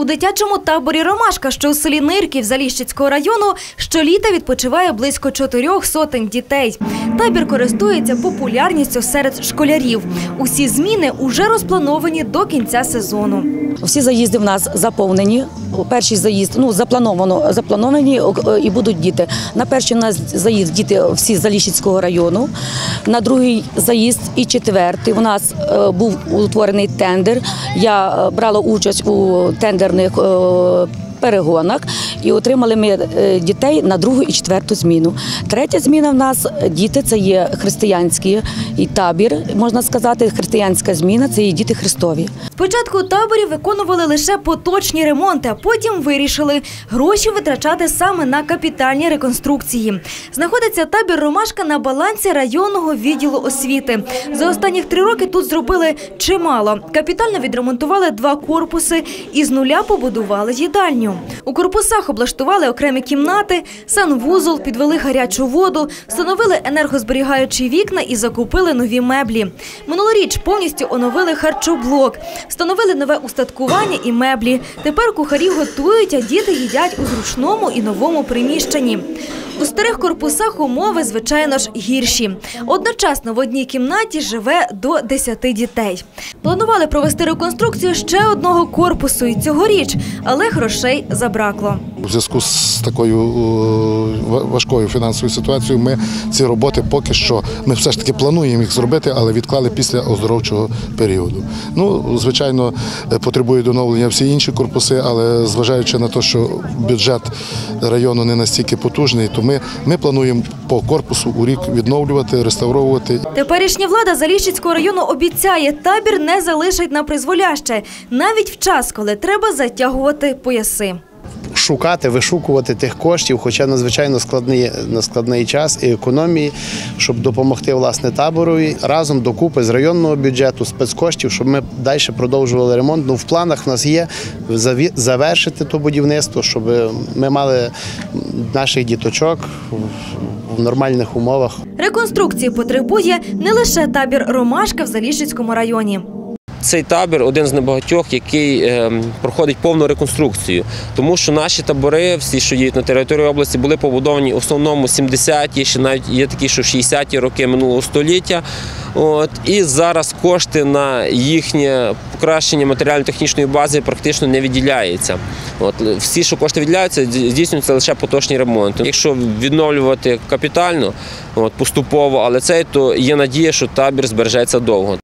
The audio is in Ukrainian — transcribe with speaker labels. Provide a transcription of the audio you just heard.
Speaker 1: У дитячому таборі Ромашка, що у селі Нирків Заліщицького району, щоліта відпочиває близько чотирьох сотень дітей. Табір користується популярністю серед школярів. Усі зміни уже розплановані до кінця сезону.
Speaker 2: Всі заїзди в нас заповнені. Перший заїзд ну заплановано заплановані о, і будуть діти. На перший у нас заїзд діти всі з Заліщицького району. На другий заїзд і четвертий. У нас е, був утворений тендер. Я е, брала участь у тендерних. Перегонах і отримали ми е, дітей на другу і четверту зміну. Третя зміна в нас діти це є християнський табір, можна сказати, християнська зміна це є діти Христові.
Speaker 1: Спочатку таборі виконували лише поточні ремонти, а потім вирішили гроші витрачати саме на капітальні реконструкції. Знаходиться табір Ромашка на балансі районного відділу освіти. За останніх три роки тут зробили чимало. Капітально відремонтували два корпуси і з нуля побудували їдальню. У корпусах облаштували окремі кімнати, санвузол, підвели гарячу воду, встановили енергозберігаючі вікна і закупили нові меблі. Минулоріч повністю оновили харчоблок, встановили нове устаткування і меблі. Тепер кухарі готують, а діти їдять у зручному і новому приміщенні. У старих корпусах умови, звичайно ж, гірші. Одночасно в одній кімнаті живе до 10 дітей. Планували провести реконструкцію ще одного корпусу і цьогоріч, але грошей забракло.
Speaker 3: У зв'язку з такою е, важкою фінансовою ситуацією ми ці роботи поки що ми все ж таки плануємо їх зробити, але відклали після оздоровчого періоду. Ну, звичайно, е, потребують оновлення всі інші корпуси, але зважаючи на те, що бюджет району не настільки потужний, то ми, ми плануємо по корпусу у рік відновлювати, реставровувати
Speaker 1: Теперішня влада Заліщицького району обіцяє, табір не залишить на призволяще, навіть в час, коли треба затягувати пояси.
Speaker 4: Шукати, вишукувати тих коштів, хоча надзвичайно складний, на складний час і економії, щоб допомогти власне таборові разом докупи з районного бюджету, спецкоштів, щоб ми далі продовжували ремонт. Ну, в планах в нас є завершити то будівництво, щоб ми мали наших діточок в нормальних умовах.
Speaker 1: Реконструкції потребує не лише табір Ромашка в Заліщицькому районі.
Speaker 5: Цей табір один з небагатьох, який ем, проходить повну реконструкцію, тому що наші табори, всі, що діють на території області, були побудовані в основному 70-ті, ще навіть є такі, що 60-ті роки минулого століття. От, і зараз кошти на їхнє покращення матеріально-технічної бази практично не виділяється. От, всі, що кошти виділяються, здійснюються лише поточні ремонти. Якщо відновлювати капітально, от, поступово, але цей, то є надія, що табір збережеться довго.